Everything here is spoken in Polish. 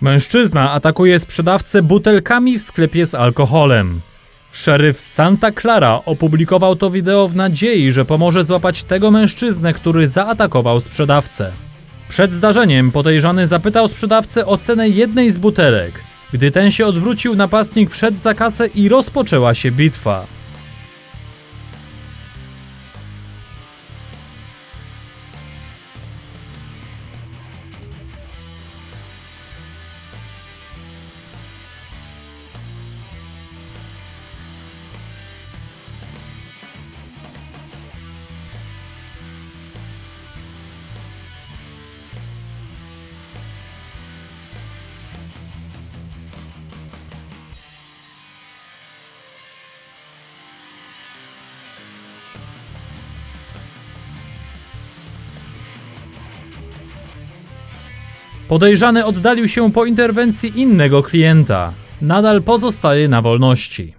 Mężczyzna atakuje sprzedawcę butelkami w sklepie z alkoholem. Szeryf Santa Clara opublikował to wideo w nadziei, że pomoże złapać tego mężczyznę, który zaatakował sprzedawcę. Przed zdarzeniem podejrzany zapytał sprzedawcę o cenę jednej z butelek. Gdy ten się odwrócił, napastnik wszedł za kasę i rozpoczęła się bitwa. Podejrzany oddalił się po interwencji innego klienta. Nadal pozostaje na wolności.